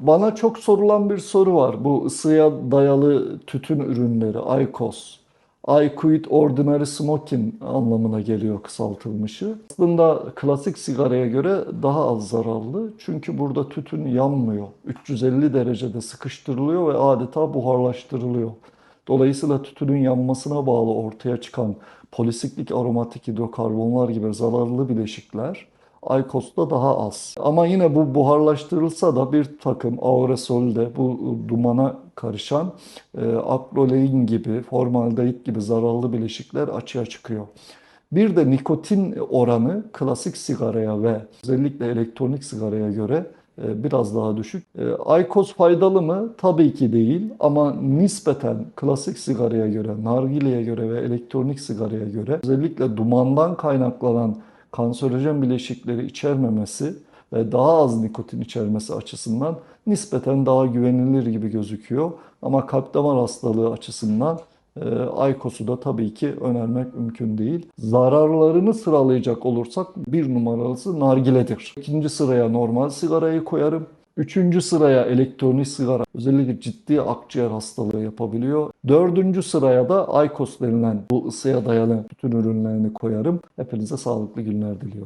Bana çok sorulan bir soru var. Bu ısıya dayalı tütün ürünleri, IQOS. I quit ordinary smoking anlamına geliyor kısaltılmışı. Aslında klasik sigaraya göre daha az zararlı. Çünkü burada tütün yanmıyor. 350 derecede sıkıştırılıyor ve adeta buharlaştırılıyor. Dolayısıyla tütünün yanmasına bağlı ortaya çıkan polisiklik aromatik hidrokarbonlar gibi zararlı bileşikler IQOS'ta daha az. Ama yine bu buharlaştırılsa da bir takım aerosolde bu dumana karışan e, akrolein gibi, formaldehit gibi zararlı bileşikler açığa çıkıyor. Bir de nikotin oranı klasik sigaraya ve özellikle elektronik sigaraya göre e, biraz daha düşük. E, IQOS faydalı mı? Tabii ki değil ama nispeten klasik sigaraya göre, nargileye göre ve elektronik sigaraya göre özellikle dumandan kaynaklanan kanserojen bileşikleri içermemesi ve daha az nikotin içermesi açısından nispeten daha güvenilir gibi gözüküyor. Ama kalp damar hastalığı açısından e, IQOS'u da tabii ki önermek mümkün değil. Zararlarını sıralayacak olursak bir numaralısı nargiledir. İkinci sıraya normal sigarayı koyarım. Üçüncü sıraya elektronik sigara özellikle ciddi akciğer hastalığı yapabiliyor. Dördüncü sıraya da IQOS denilen bu ısıya dayalı bütün ürünlerini koyarım. Hepinize sağlıklı günler diliyorum.